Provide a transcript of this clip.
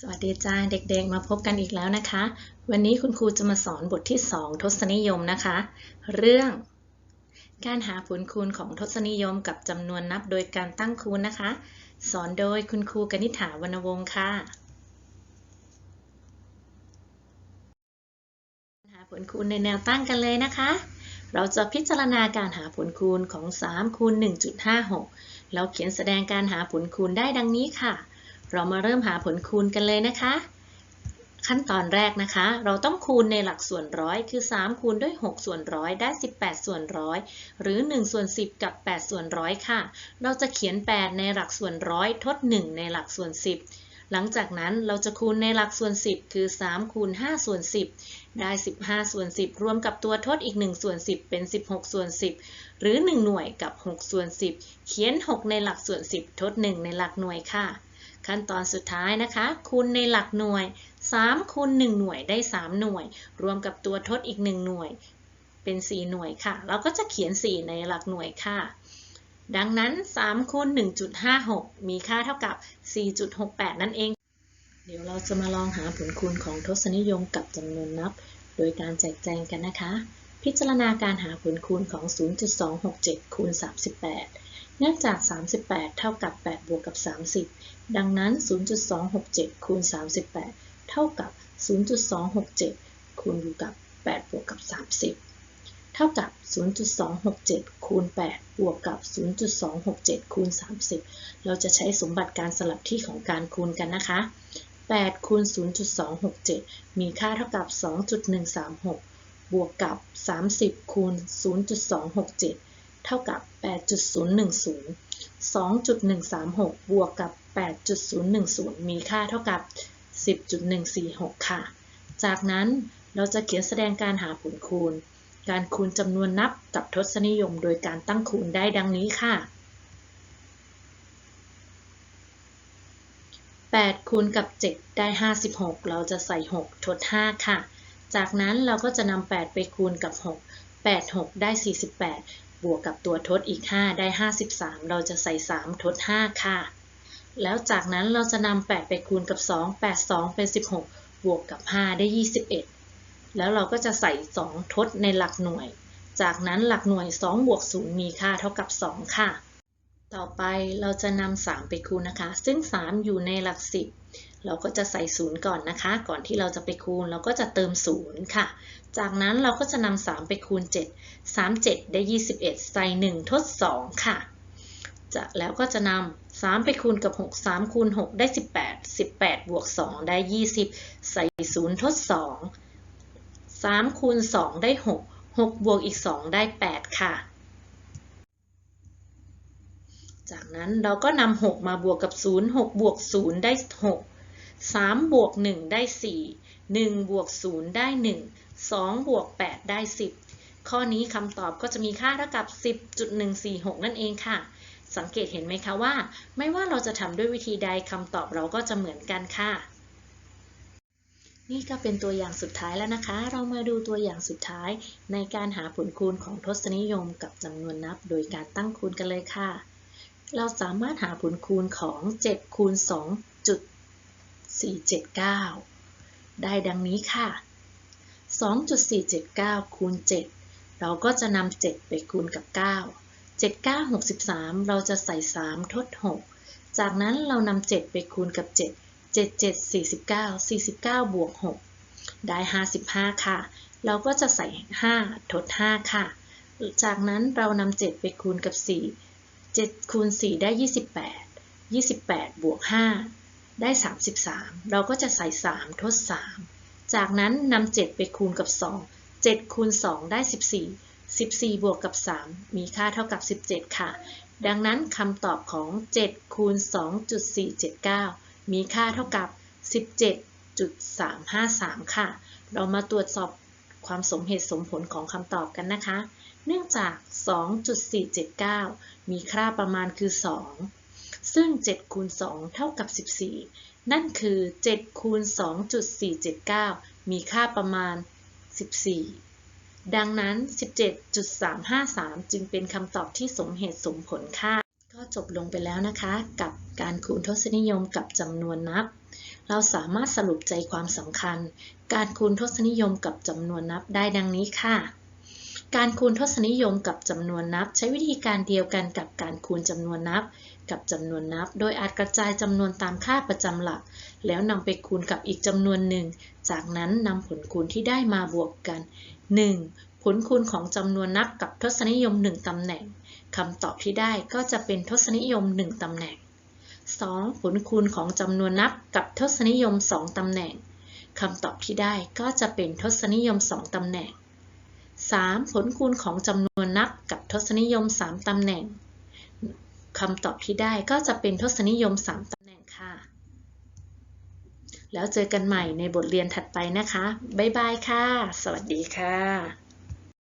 สวัสดีจ้าเด็กๆ มาพบกันอีกแล้วนะคะ วันนี้คุณครูจะมาสอนบทที่ 2 ทศนิยมนะคะ เรื่อง การหาผลคูณของทศนิยมกับจำนวนนับโดยการตั้งคูณนะคะ สอนโดยคุณครูกนิษฐาวรรณวงศ์ค่ะหาผลคูณในแนวตั้งกันเลยนะคะ เราจะพิจารณาการหาผลคูณของ3คูณ1.56แล้วเขียนแสดงการหาผลคูณได้ดังนี้ค่ะ เรามาเริ่มหาผลคูณกันเลยนะคะ ขั้นตอนแรกนะคะ เราต้องคูณในหลักส่วนร้อยคือ 3 คูณด้วย 6 ส่วนร้อยได้ 18 ส่วนร้อยหรือ 1 ส่วน 10 กับ 8 ส่วนร้อยค่ะ เราจะเขียน 8 ในหลักส่วนร้อยทด 1 ในหลักส่วน 10 หลังจากนั้นเราจะคูณในหลักส่วน 10 คือ 3 คูณ 5 ส่วน 10 ได้ 15 ส่วน 10 รวมกับตัวทดอีก 1 ส่วน 10 เป็น 16 ส่วน 10 หรือ 1 หน่วยกับ 6 ส่วน 10 เขียน 6 ในหลักส่วน 10 ทด 1 ในหลักหน่วยค่ะ ขั้นตอนสุดท้ายนะคะ คูณในหลักหน่วย 3คูณ1หน่วยได้ 3 หน่วย รวมกับตัวทดอีก 1 หน่วย เป็น 4 หน่วยค่ะ เราก็จะเขียน 4 ในหลักหน่วยค่ะ ดังนั้น3คูณ1.56 มีค่าเท่ากับ 4.68 นั่นเอง เดี๋ยวเราจะมาลองหาผลคูณของทศนิยมกับจำนวนนับ โดยการแจกแจงกันนะคะ พิจารณาการหาผลคูณของ 0.267คูณ38 เนื่องจาก 38 เท่ากับ 8 บวกกับ 30 ดังนั้น 0.267 คูณ 38 เท่ากับ 0.267 คูณอยู่กับ 8 บวกกับ 30 เท่ากับ 0.267 คูณ 8 บวกกับ 0.267 คูณ 30 เราจะใช้สมบัติการสลับที่ของการคูณกันนะคะ 8 คูณ 0.267 มีค่าเท่ากับ 2.136 บวกกับ 30 คูณ 0.267 เท่ากับ 8.010 2.136 บวกกับ 8.010 มีค่าเท่ากับ 10.146 ค่ะ จากนั้นเราจะเขียนแสดงการหาผลคูณ การคูณจำนวนนับกับทศนิยมโดยการตั้งคูณได้ดังนี้ค่ะ 8 คูณกับ 7 ได้ 56 เราจะใส่ 6 ทด 5 ค่ะ จากนั้นเราก็จะนำ8 ไปคูณกับ 6 8 6 ได้ 48 บวกกับตัวทดอีก 5 ได้ 53 เราจะใส่ 3 ทด 5 ค่ะ แล้วจากนั้นเราจะนำ8ไปคูณกับ 2 8 2 เป็น 16 บวกกับ 5 ได้ 21 แล้วเราก็จะใส่ 2 ทดในหลักหน่วย จากนั้นหลักหน่วย 2 บวก 0 มีค่าเท่ากับ 2 ค่ะ ต่อไปเราจะนำ3ไปคูณนะคะ ซึ่ง 3 อยู่ในหลัก10 เราก็จะใส่0ก่อนนะคะ ก่อนที่เราจะไปคูณเราก็จะเติม0ค่ะ จากนั้นเราก็จะนำ3ไปคูณ 7 3 7 ได้ 21 ใส่ 1 ทด 2 ค่ะ จะแล้วก็จะนำ3ไปคูณกับ 6 3 คูณ 6 ได้ 18 18 บวก 2 ได้ 20 ใส่ 0 ทด 2 3 คูณ 2 ได้ 6 6 บวกอีก 2 ได้ 8 ค่ะ จากนั้นเราก็นำ6มาบวกกับ 0 6 บวก 0 ได้ 6 3 บวก 1 ได้ 4 1 บวก 0 ได้ 1 2 บวก 8 ได้ 10 ข้อนี้คำตอบก็จะมีค่าเท่ากับ 10.146 นั่นเองค่ะ สังเกตเห็นไหมคะว่า ไม่ว่าเราจะทำด้วยวิธีใดคำตอบเราก็จะเหมือนกันค่ะ นี่ก็เป็นตัวอย่างสุดท้ายแล้วนะคะ เรามาดูตัวอย่างสุดท้ายในการหาผลคูณของทศนิยมกับจำนวนนับ โดยการตั้งคูณกันเลยค่ะ เราสามารถหาผลคูณของ 7 คูณ 2.479 ได้ดังนี้ค่ะ 2.479 คูณ 7 เราก็จะนำ7 ไปคูณกับ 9 7 9 63 เราจะใส่ 3 ทด 6 จากนั้นเรานำ7 ไปคูณกับ 7 7 7 49 49 บวก 6 ได้ 55 ค่ะ เราก็จะใส่ 5 ทด 5 ค่ะ จากนั้นเรานำ7 ไปคูณกับ 4 7คูณ4ได้ 28 28 บวก 5 ได้ 33 เราก็จะใส่ 3 ทด 3 จากนั้นนำ7ไปคูณกับ 2 7คูณ2ได้ 14 14 บวกกับ 3 มีค่าเท่ากับ 17 ค่ะ ดังนั้นคำตอบของ 7 คูณ 2.479 มีค่าเท่ากับ 17.353 ค่ะ เรามาตรวจสอบ ความสมเหตุสมผลของคำตอบกันนะคะ เนื่องจาก 2.479 มีค่าประมาณคือ 2 ซึ่ง7คูณ2เท่ากับ 14 นั่นคือ7คูณ2.479 มีค่าประมาณ 14 ดังนั้น 17.353 จึงเป็นคำตอบที่สมเหตุสมผลค่ะ ก็จบลงไปแล้วนะคะ กับการคูณทศนิยมกับจำนวนนับ เราสามารถสรุปใจความสำคัญ การคูณทศนิยมกับจำนวนนับได้ดังนี้ค่ะ การคูณทศนิยมกับจำนวนนับ ใช้วิธีการเดียวกันกับการคูณจำนวนนับ กับจำนวนนับ โดยอาจกระจายจำนวนตามค่าประจำหลัก แล้วนำไปคูณกับอีกจำนวนหนึ่ง จากนั้นนำผลคูณที่ได้มาบวกกัน 1. ผลคูณของจำนวนนับกับทศนิยม 1ตำแหน่งคำตอบที่ได้ก็จะเป็นทศนิยม 1ตำแหน่ง 2. ผลคูณของจำนวนนับกับทศนิยม 2ตำแหน่งคำตอบที่ได้ก็จะเป็นทศนิยม 2ตำแหน่ง 3. ผลคูณของจำนวนนับกับทศนิยม 3ตำแหน่งคำตอบที่ได้ก็จะเป็นทศนิยม 3ตำแหน่งค่ะ แล้วเจอกันใหม่ในบทเรียนถัดไปนะคะ บ๊ายบายค่ะ สวัสดีค่ะ